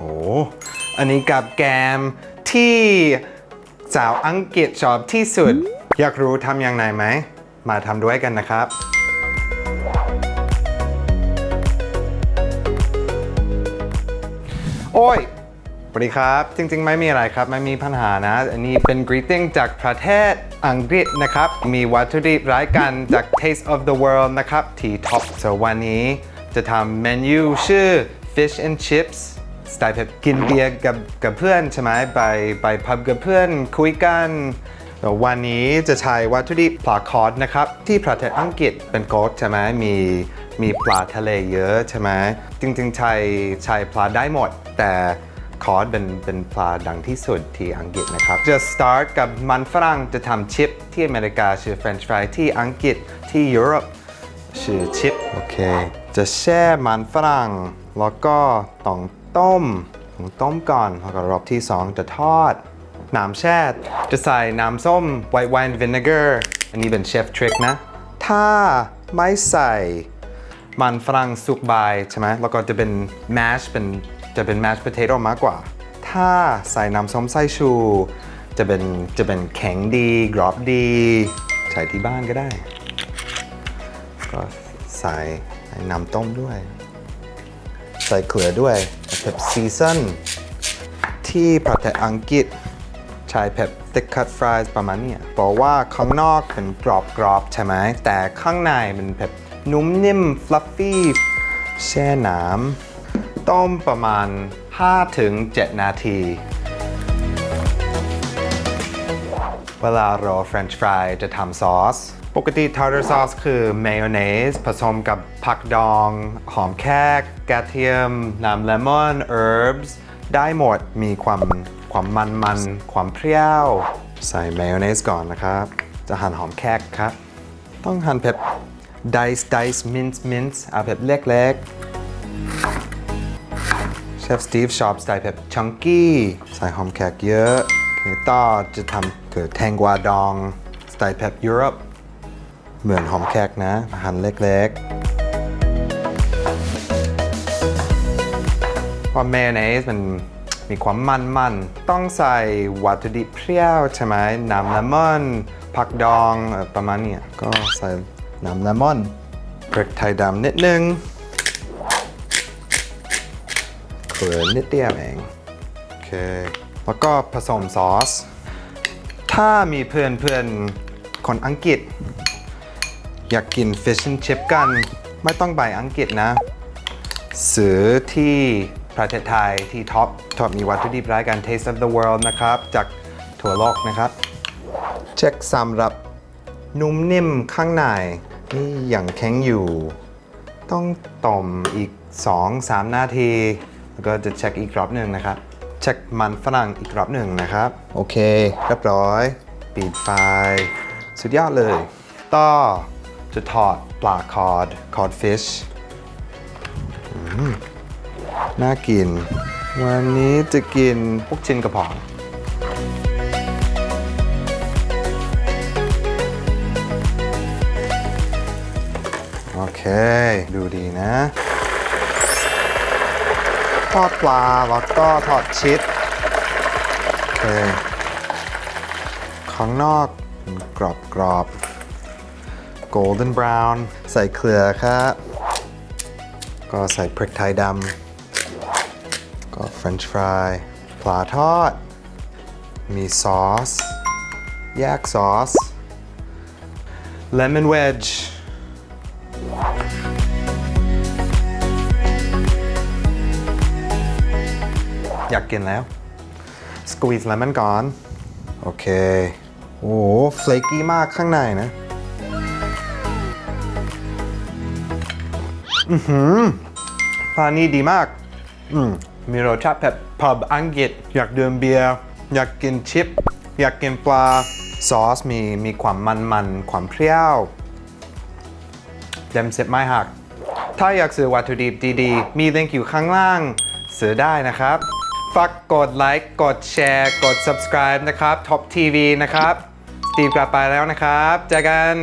โอ้อันนี้กับแกมที่สาวอังกฤษชอบที่สุด อยากรู้ทำอยังไงไหม มาทำด้วยกันนะครับ โอ้ยสวัสดีครับ จริง ๆ ไม่มีอะไรครับ ไม่มีปัญหานะ อันนี้เป็น greeting จากประเทศอังกฤษนะครับ มีวัตถุดิบรายกันจาก Taste of the World นะครับ ที่ท็อป so วันนี้ จะทำเมนูชื่อ fish and chips สไตล์แบบกินเบียร์กับกับเพื่อนใช่ไหมไปไปพับกับเพื่อนคุยกันวันนี้จะใช้วัตถุดิบปลาคอร์ดนะครับ ที่ประเทศอังกฤษเป็นโกดใช่ไหมมีมีปลาทะเลเยอะใช่ไหมจริงๆใช้ใช้ปลาได้หมด แต่คอร์ดเป็นเป็นปลาดังที่สุดที่อังกฤษนะครับ จะ start กับมันฝรั่งจะทำชิปที่อเมริกาชื่อ French fry ที่อังกฤษที่ยุโรปชื่อชิปโอเค จะแช่มันฝรั่ง แล้วก็ต้อง ต้มต้องต้มก่อนแล้วก็รอบที่ 2 จะทอด น้ำแช่จะใส่น้ำส้ม white wine vinegar อันนี้เป็นเชฟทริคนะ ถ้าไม่ใส่มันฝรั่งสุกใบใช่ไหมแล้วก็จะเป็น mash เป็นจะเป็น mash potato มากกว่า ถ้าใส่น้ำส้มไสายชู จะเป็นจะเป็นแข็งดีกรอบดี ใช้ที่บ้านก็ได้ ก็ใส่น้ำต้มด้วย ใส่เกลือด้วย เผ็ดซีซันที่ประเทศอังกฤษใช้เผ็ด thick cut fries ประมาณนี้บอกว่าข้างนอกเป็นกรอบๆใช่ไหม แต่ข้างในมันเผ็ดนุ่มนิ่ม fluffy แช่น้ำต้มประมาณ 5-7 นาที เวลารอ French fry จะทำซอส ปกติ tartar sauce คือเม y o เนสผสมกับผักดอง หอมแขกกระเทียม น้ำเลมอน herbs ได้หมดมีความความมันมันความเปรี้ยว ใส่เม y o เนสก่อนนะครับ จะหั่นหอมแขกครับ ต้องหั่นแบบ dice dice mince mince เอาแบบเล็กๆเชฟสตีฟชอบสไตล์แบบชังกี้ใส่หอมแขกเยอะโอเคต่อจะทำคือแทงกวาดองสไตล์แบบยุโรป เหมือนหอมแขกนะหั่นเล็กๆเพราะเมยองเนสมันมีความมันมันๆต้องใส่วัตถุดิบเปรี้ยวใช่ไหมน้ำเลมอนผักดองประมาณนี้ก็ใส่น้ำเลมอนพริกไทยดำนิดนึงเกลือนิดเดียวเองโอเคแล้วก็ผสมซอส ถ้ามีเพื่อนเพื่อนๆคนอังกฤษ อยากกิน fish and chip กัน ไม่ต้องไปอังกฤษนะ ซื้อที่ประเทศไทยที่ท็อปท็อปมีวัตถุดิบรายการ Taste of the World นะครับ จากทั่วโลกนะครับ เช็คสำหรับนุ่มนิ่มข้างในนี่ยังแข็งอยู่ ต้องต้มอีก 2-3 นาที แล้วก็จะเช็คอีกรอบหนึ่งนะครับ เช็คมันฝรั่งอีกรอบหนึ่งนะครับ โอเคเรียบร้อย ปิดไฟ สุดยอดเลย ต่อ จะทอดปลาคอร์ดคอร์ดฟิชน่ากิน วันนี้จะกินพวกชิ้นกระเพองโอเค ดูดีนะ ทอดปลาแล้วก็ทอดชิดโอเคข้างนอกกรอบกรอบ golden brown ใส่เกลือครับ ก็ใส่พริกไทยดำ ก็ french fry ปลาทอด มีซอส แยกซอส lemon wedge อยากกินแล้วสกวีซเลมอนก่อน โอเค โอ้เฟลกี้มากข้างในนะ อือหือปลานี่ดีมาก อืมมีรสชาติแบบพับอังกฤษ อยากดื่มเบียร์ อยากกินชิป อยากกินปลา ซอสมีมีความมันมันๆความเปรี้ยวเต็มสิบไม่หัก ถ้าอยากซื้อวัตถุดิบดีๆ มีลิงก์อยู่ข้างล่างซื้อได้นะครับ ฝากกดไลค์ กดแชร์ กด subscribe นะครับ Top TV นะครับ สตีฟกลับไปแล้วนะครับ เจอกัน